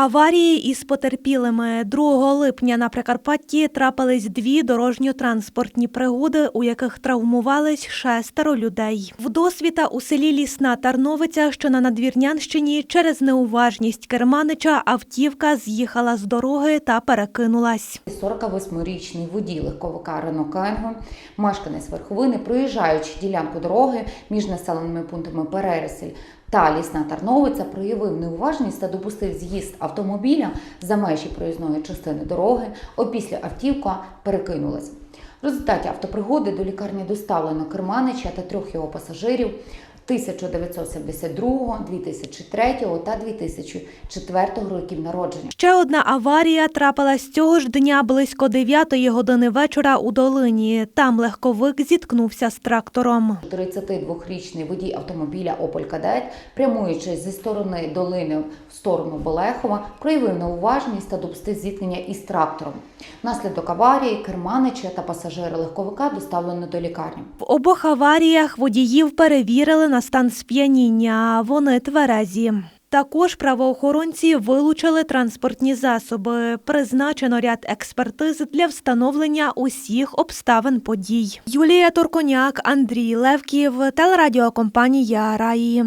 Аварії із потерпілими 2 липня на Прикарпатті трапились дві дорожньо-транспортні пригоди, у яких травмувались шестеро людей. Вдосвіта у селі Лісна Тарновиця, що на Надвірнянщині, через неуважність керманича автівка з'їхала з дороги та перекинулась. 48-річний водій легковика Рено Кенго, мешканець верховини, проїжджаючи ділянку дороги між населеними пунктами Перересель та Лісна Тарновиця, проявив неуважність та допустив з'їзд автомобіля за межі проїзної частини дороги. Опісля автівка перекинулась. В результаті автопригоди до лікарні доставлено керманича та трьох його пасажирів 1972, 2003 та 2004 років народження. Ще одна аварія трапилась цього ж дня близько 9 години вечора у долині. Там легковик зіткнувся з трактором. 32-річний водій автомобіля Opel Kadett, прямуючи зі сторони долини в сторону Болехова, проявив неуважність та допустив зіткнення із трактором. Внаслідок аварії керманича та пасажири легковика доставлено до лікарні. В обох аваріях водіїв перевірили на стан сп'яніння. Вони тверезі. Також правоохоронці вилучили транспортні засоби. Призначено ряд експертиз для встановлення усіх обставин подій. Юлія Торконяк, Андрій Левків, телерадіокомпанія Раї.